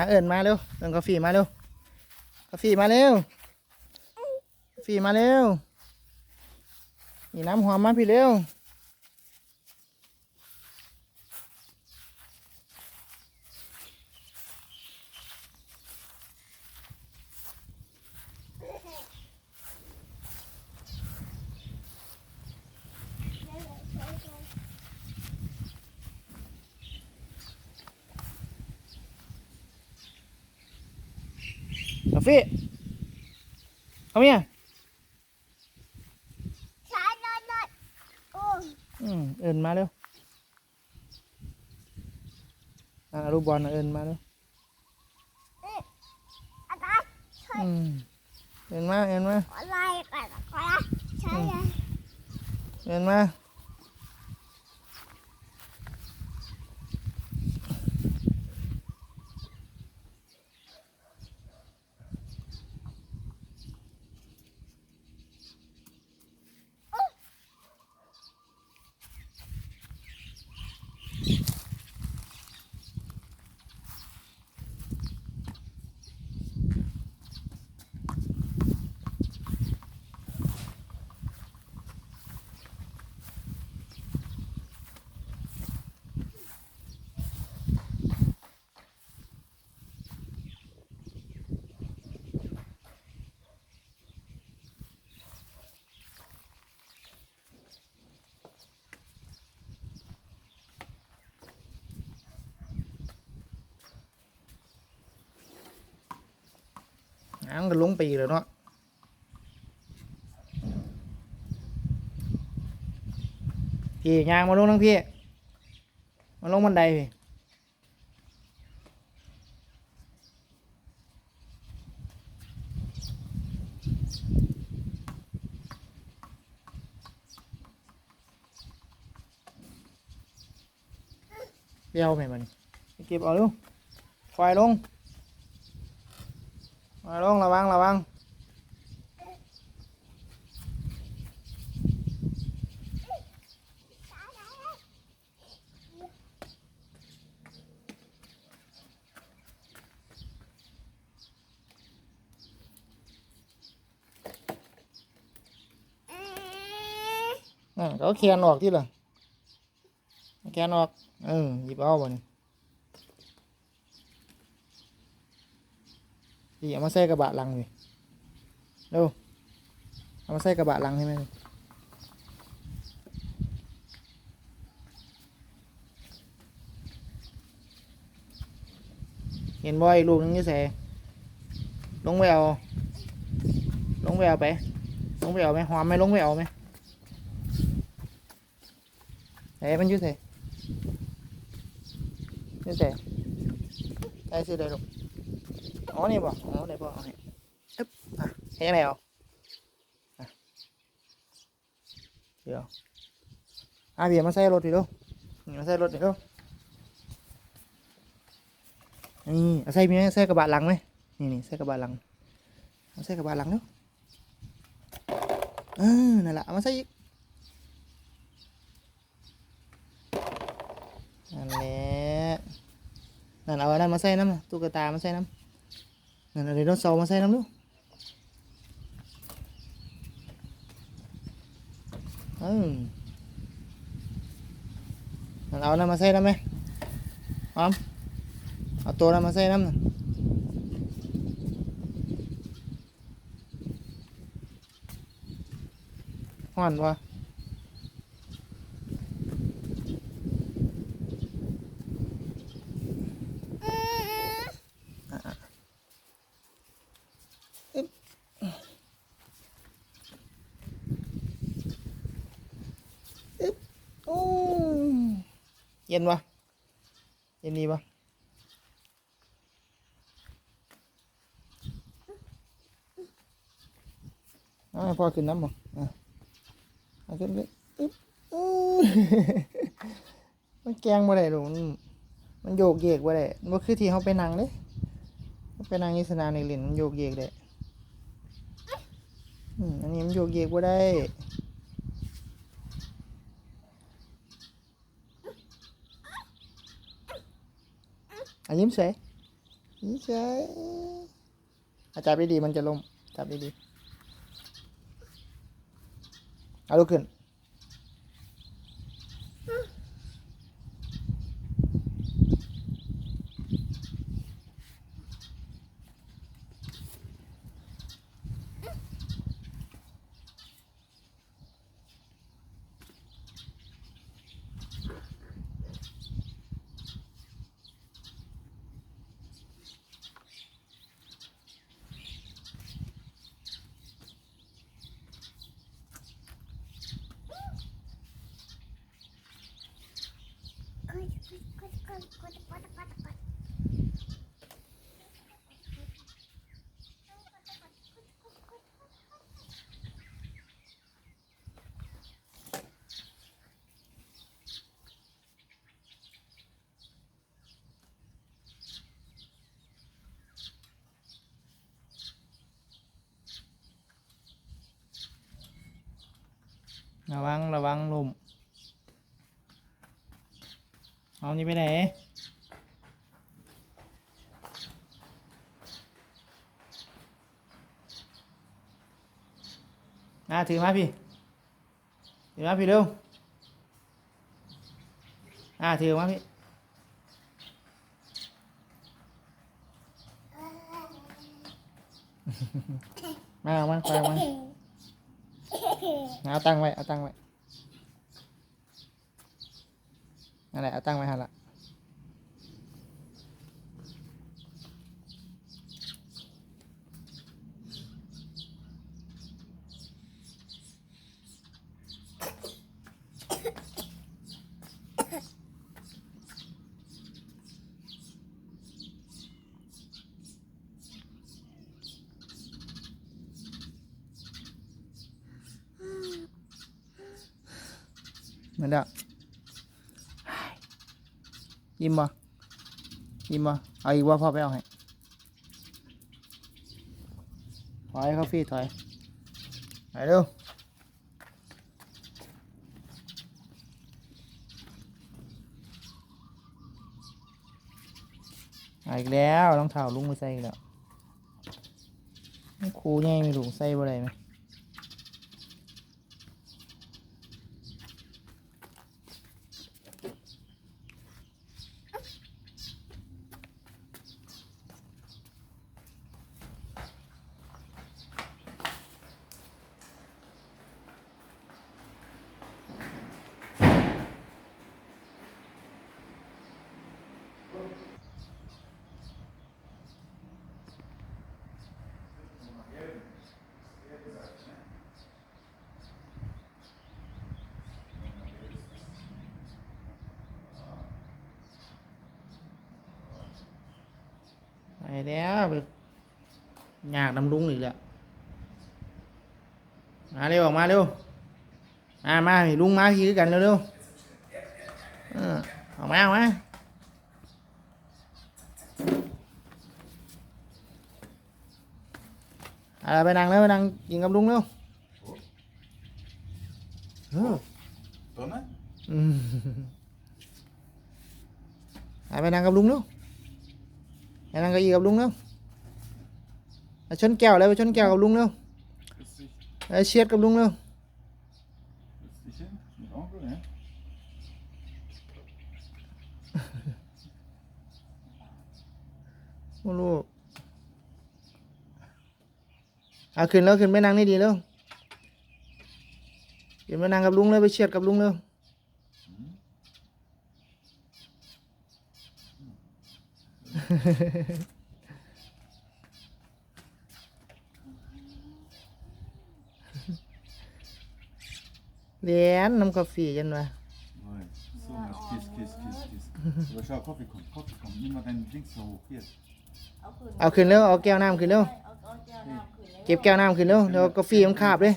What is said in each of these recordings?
าเอิญมาเร็วเอิญกาแฟมาเร็วกาแฟมาเร็วกาแฟมาเร็วนี่น้ำหอมมาพี่เร็วาแฟเอาเนี่ยใช้นอนนอนโอ้อืมเอิญมาเร็วอะลูกบอลน่ะเอิญมาเร็วอะไรอืมเอิญมาเอิญมาอะไรกันอะไรใช่ไหม เอิญมา น้ำก็ลงไปอีกแล้วเนาะพี่ยางมาลงทั้งพี่ มาลงบันไดพี่เบี้ยวไหมมันเก็บเอาลูกไฟลง มาลงระวังระวังนั่นเขาแคนออกที่ละแคนออกเออหยิบเอาบ่นี่ พี่เอามาใส่กระบะลังนี่เร็วเอามาใส่กระบะลังให้แม่นี่เห็นบ่อยลูกนึงนี่ใส่ลงไปเอาลงไปเอาไปลงไปเอาไหมหอมไหมลงไปเอาไหมไหนมันยุ่ใส่อยุ่ใส่ได้สิได้ลูก อ๋อนี่บ่อ๋อได้บ่เอาให้อึ๊บอะให้ยังไงเอาอะเดี๋ยวอะเบียร์มาใส่รถดิลูกมาใส่รถดิลูกนี่เอาใส่เมียใส่กระบะหลังไหมนี่นี่ใส่กระบะหลังเอาใส่กระบะหลังเนาะเออนั่นแหละเอามาใส่อีกนั่นแหละนั่นเอาอันนั้นมาใส่น้ำตุ๊กตามาใส่น้ำ นั่นอะไรเรถเสามาใส่น้ำลูกอืมนั่นเอาน้ำมาใส่น้ำไหมพร้อมเอาตัวน้ำมาใส่น้ำนะห่อนวะโอ้ เย็นวะเย็นดีปะเอาให้พ่อขึ้นน้ำบ่อะเอาขึ้นขึ้นอึ๊บอู้มันแกงบ่ได้หรอกมันมันโยกเยกบ่ได้มันบ่คือที่เขาไปนั่งเด้เขาไปนั่งในสนามในเล่นมันโยกเยกได้อืมอันนี้มันโยกเยกบ่ได้ อายิ้มสวยนี่ใช่อาจับดีๆมันจะล้มจับดีๆเอาลุกขึ้น กดกดกดกดกดกดกด ระวังระวังลมเอานี่ไปไหนอ่าถือมาพี่ถือมาพี่เร็วอ่าถือมาพี่มาเอามาไปเอามา เอาตั้งไว้ เอาตั้งไว้นั่นแหละเอาตั้งไว้หันละ เหมือนเดิมยิ้มบ่ยิ้มบ่เอาอีกว่าพ่อไปเอาให้ถอยเข้าฟี่ถอยไปเร็วอาอีกแล้วรองเท้าลุงไปใส่อีกแล้วครูยังไม่รู้ใส่บ่ได้ไหม ไปแล้วไปอยากนำลุงอีกแล้วมาเร็วออกมาเร็วมามาให้ลุงมาขี่ด้วยกันเร็วๆเออออกมาออกมาอะไรไปนั่งแล้วไปนั่งกินกับลุงเร็วเออ Donna? อืมไปนั่งกับลุงเร็วไปนั่งเกับอีกับลุงเร็วไปชนแก้วเลยไปชนแก้วกับลุงเร็ว Ist dich, ไปเชียดกับลุงเร็ว ist dich hin? Mit Onkel, ne? โอ้ลูกเอาขึ้นแล้วขึ้นไปนั่งนี่ดีแล้วขึ้นไปนั่งกับลุงเลยไปเชียดกับลุงเร็ว เรียนน้ำกาแฟยันวะ Nein. So, jetzt kiss, kiss, kiss, kiss. Aber schau, Kaffee kommt, Kaffee kommt. Nimm mal deinen Dings so hoch. Hier. เอาขึ้นเร็วเอาแก้วน้ำขึ้นเร็ว เอาเอาแก้วน้ำขึ้นเลย เก็บแก้วน้ำขึ้นเร็วเดี๋ยวกาแฟมันขาบเลย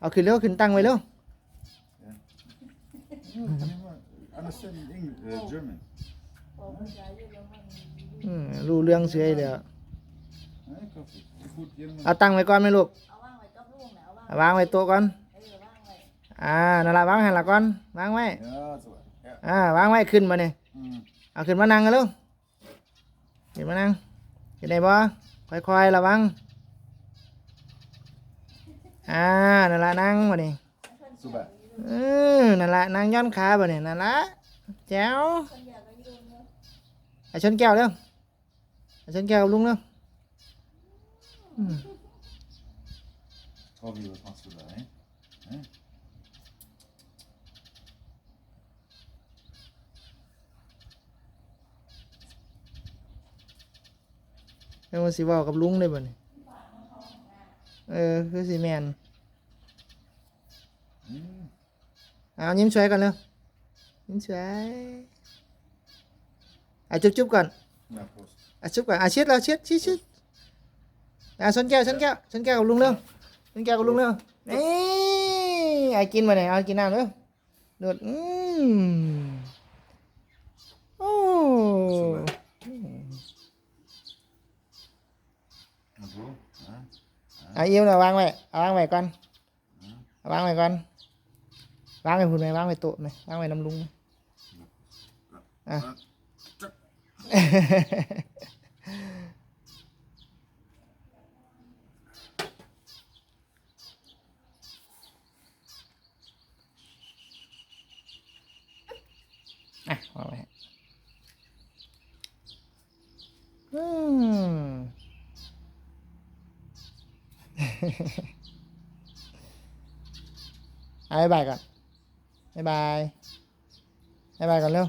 เอาขึ้นเร็วขึ้นตั้งไว้เร็ว Ja, kann ich mal understand English, uh, German. บอกภาษาเยอรมัน อืมรู้เรื่องเสียเลย Nein, Kaffee. Gut, jemand. เอาตั้งไว้ก่อนไหมลูกเอาว่างไว้กับลูกนะเอาว่างเอาวางไว้โต๊ะก่อนเออว่างไว้อ่านั่นละวางหันละก่อนวางไว้ Ja, so. Ja. อ่าวางไว้ขึ้นมาเนี่ย Mm. เอาขึ้นมานั่งกันเร็วขึ้นมานั่ง Mm. เห็นได้บ่ค่อยๆระวังอ่านั่นละนั่งบ่นี่ Super. เออนั่นละนั่งย้อนขาบ่นี่นั่นละแจ๋วคนอยากก็ยืนเนาะไอ้ชนแก้วเร็ว ไอ้ชนแก้วกับลุงเร็วอืม Tobi, was machst du da, ey? Hä? แล้วมันสิเว้ากับลุงได้บ่นี่เออ คือสิแม่น Hm. เอายิ้มสวยก่อนเร็วยิ้มสวยอะจุ๊บจุ๊บก่อน Ja, Prost. อะจุ๊บก่อนอะเช็ดแล้วเช็ดชิดชิดอะชนแก้วชนแก้วชนแก้วกับลุงเร็วชนแก้วกับลุงเร็วนี่ไอ้กินมาเนี่ยเอากินน้ำเร็วดูดอืมโอ้ Und du? Ja? เอาเอี้ยวน่ะวางไว้เอาวางไว้ก่อนเอาวางไว้ก่อนวางไว้พุ่นไหมวางไว้โต๊ะไหมวางไว้น้ำลุงไหมอะ อะวางไว้อืมอะบ๊ายบายก่อนบ๊ายบายบ๊ายบายก่อนเร็ว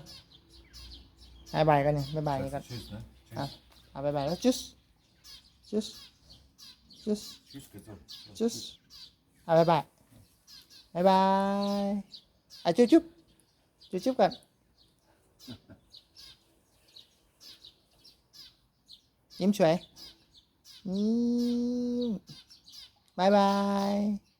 บ๊ายบายกันเนี่ยบ๊ายบายกันก่อน Tschüss, ne? Tschüss. อะเอาบ๊ายบายแล้วจุ๊สจุ๊สจุ๊ส Tschüss, bitte. จุ๊สเอาบ๊า